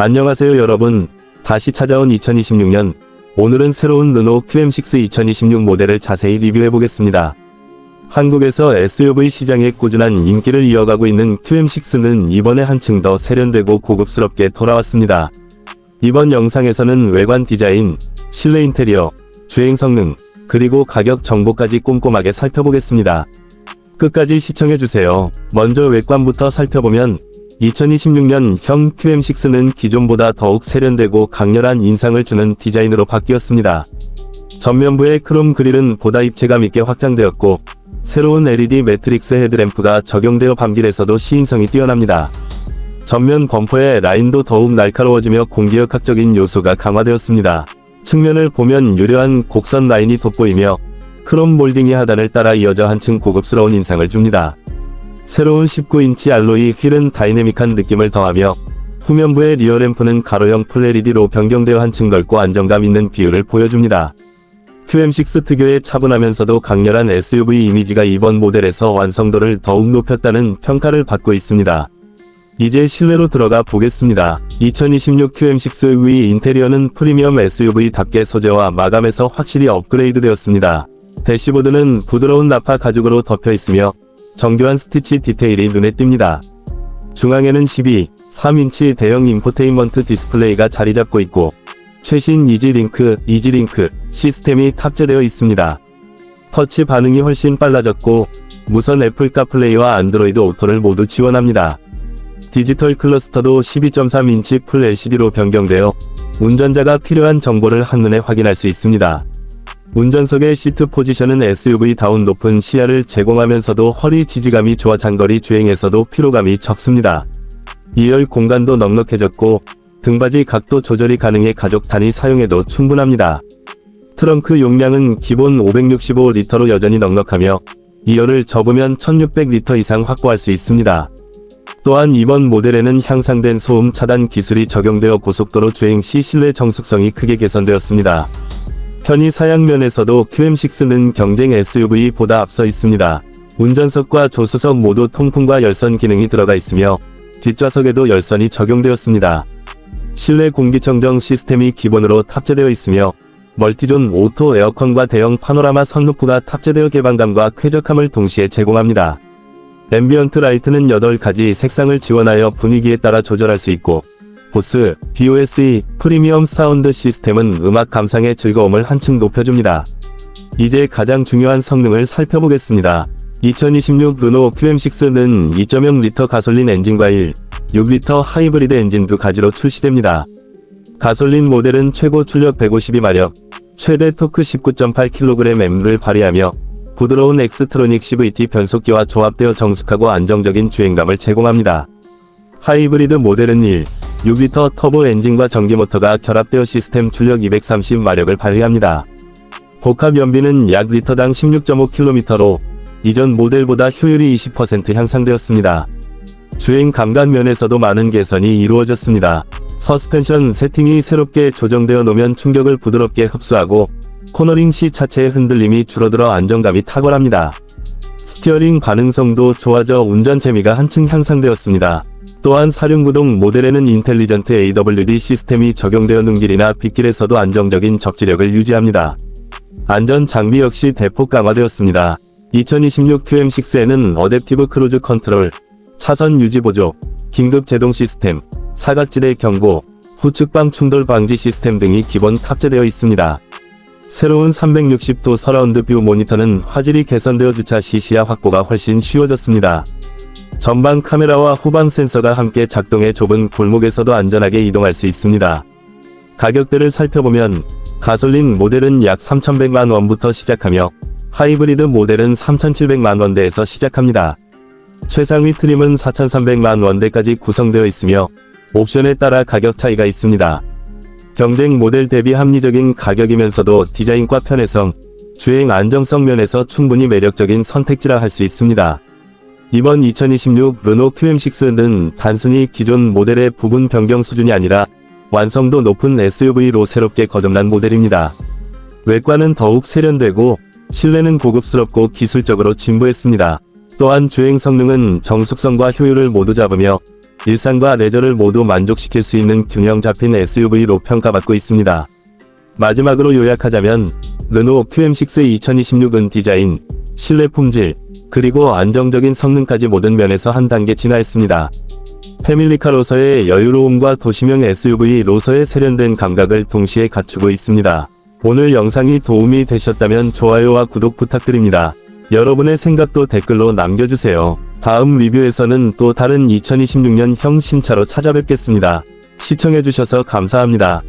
안녕하세요 여러분. 다시 찾아온 2026년. 오늘은 새로운 르노 QM6 2026 모델을 자세히 리뷰해 보겠습니다. 한국에서 SUV 시장에 꾸준한 인기를 이어가고 있는 QM6는 이번에 한층 더 세련되고 고급스럽게 돌아왔습니다. 이번 영상에서는 외관 디자인, 실내 인테리어, 주행 성능, 그리고 가격 정보까지 꼼꼼하게 살펴보겠습니다. 끝까지 시청해주세요. 먼저 외관부터 살펴보면 2026년 형 QM6는 기존보다 더욱 세련되고 강렬한 인상을 주는 디자인으로 바뀌었습니다. 전면부의 크롬 그릴은 보다 입체감 있게 확장되었고 새로운 LED 매트릭스 헤드램프가 적용되어 밤길에서도 시인성이 뛰어납니다. 전면 범퍼의 라인도 더욱 날카로워지며 공기역학적인 요소가 강화되었습니다. 측면을 보면 유려한 곡선 라인이 돋보이며 크롬 몰딩이 하단을 따라 이어져 한층 고급스러운 인상을 줍니다. 새로운 19인치 알로이 휠은 다이내믹한 느낌을 더하며 후면부의 리어 램프는 가로형 플레리디로 변경되어 한층 넓고 안정감 있는 비율을 보여줍니다. QM6 특유의 차분하면서도 강렬한 SUV 이미지가 이번 모델에서 완성도를 더욱 높였다는 평가를 받고 있습니다. 이제 실내로 들어가 보겠습니다. 2026 QM6 위 인테리어는 프리미엄 SUV답게 소재와 마감에서 확실히 업그레이드 되었습니다. 대시보드는 부드러운 나파 가죽으로 덮여 있으며 정교한 스티치 디테일이 눈에 띕니다. 중앙에는 12, 3인치 대형 인포테인먼트 디스플레이가 자리 잡고 있고 최신 이지링크, 이지링크 시스템이 탑재되어 있습니다. 터치 반응이 훨씬 빨라졌고 무선 애플 카플레이와 안드로이드 오토를 모두 지원합니다. 디지털 클러스터도 12.3인치 풀 LCD로 변경되어 운전자가 필요한 정보를 한눈에 확인할 수 있습니다. 운전석의 시트 포지션은 SUV다운 높은 시야를 제공하면서도 허리 지지감이 좋아 장거리 주행에서도 피로감이 적습니다. 2열 공간도 넉넉해졌고 등받이 각도 조절이 가능해 가족 단위 사용해도 충분합니다. 트렁크 용량은 기본 565리터로 여전히 넉넉하며 2열을 접으면 1600리터 이상 확보할 수 있습니다. 또한 이번 모델에는 향상된 소음 차단 기술이 적용되어 고속도로 주행 시 실내 정숙성이 크게 개선되었습니다. 편의 사양면에서도 QM6는 경쟁 SUV보다 앞서 있습니다. 운전석과 조수석 모두 통풍과 열선 기능이 들어가 있으며 뒷좌석에도 열선이 적용되었습니다. 실내 공기청정 시스템이 기본으로 탑재되어 있으며 멀티존 오토 에어컨과 대형 파노라마 선루프가 탑재되어 개방감과 쾌적함을 동시에 제공합니다. 앰비언트 라이트는 8가지 색상을 지원하여 분위기에 따라 조절할 수 있고 보스, BOSE, 프리미엄 사운드 시스템은 음악 감상의 즐거움을 한층 높여줍니다. 이제 가장 중요한 성능을 살펴보겠습니다. 2026 르노 QM6는 2.0 리터 가솔린 엔진과 1, 6리터 하이브리드 엔진 두 가지로 출시됩니다. 가솔린 모델은 최고 출력 152마력, 최대 토크 19.8kgm를 발휘하며 부드러운 엑스트로닉 CVT 변속기와 조합되어 정숙하고 안정적인 주행감을 제공합니다. 하이브리드 모델은 1, 6리터 터보 엔진과 전기 모터가 결합되어 시스템 출력 230마력을 발휘합니다. 복합 연비는 약 리터당 16.5km로 이전 모델보다 효율이 20% 향상되었습니다. 주행 감각 면에서도 많은 개선이 이루어졌습니다. 서스펜션 세팅이 새롭게 조정되어 놓으면 충격을 부드럽게 흡수하고 코너링 시 차체의 흔들림이 줄어들어 안정감이 탁월합니다. 스티어링 반응성도 좋아져 운전 재미가 한층 향상되었습니다. 또한 사륜구동 모델에는 인텔리전트 AWD 시스템이 적용되어 눈길이나 빗길에서도 안정적인 적지력을 유지합니다. 안전 장비 역시 대폭 강화되었습니다. 2026 QM6에는 어댑티브 크루즈 컨트롤, 차선 유지 보조, 긴급 제동 시스템, 사각지대 경고, 후측방 충돌 방지 시스템 등이 기본 탑재되어 있습니다. 새로운 360도 서라운드 뷰 모니터는 화질이 개선되어 주차 시 시야 확보가 훨씬 쉬워졌습니다. 전방 카메라와 후방 센서가 함께 작동해 좁은 골목에서도 안전하게 이동할 수 있습니다. 가격대를 살펴보면 가솔린 모델은 약 3,100만 원부터 시작하며 하이브리드 모델은 3,700만 원대에서 시작합니다. 최상위 트림은 4,300만 원대까지 구성되어 있으며 옵션에 따라 가격 차이가 있습니다. 경쟁 모델 대비 합리적인 가격이면서도 디자인과 편의성, 주행 안정성 면에서 충분히 매력적인 선택지라 할 수 있습니다. 이번 2026 르노 QM6는 단순히 기존 모델의 부분 변경 수준이 아니라 완성도 높은 SUV로 새롭게 거듭난 모델입니다. 외관은 더욱 세련되고 실내는 고급스럽고 기술적으로 진보했습니다. 또한 주행 성능은 정숙성과 효율을 모두 잡으며 일상과 레저를 모두 만족시킬 수 있는 균형 잡힌 SUV로 평가받고 있습니다. 마지막으로 요약하자면 르노 QM6 2026은 디자인, 실내 품질, 그리고 안정적인 성능까지 모든 면에서 한 단계 진화했습니다. 패밀리카로서의 여유로움과 도시명 SUV로서의 세련된 감각을 동시에 갖추고 있습니다. 오늘 영상이 도움이 되셨다면 좋아요와 구독 부탁드립니다. 여러분의 생각도 댓글로 남겨주세요. 다음 리뷰에서는 또 다른 2026년 형 신차로 찾아뵙겠습니다. 시청해주셔서 감사합니다.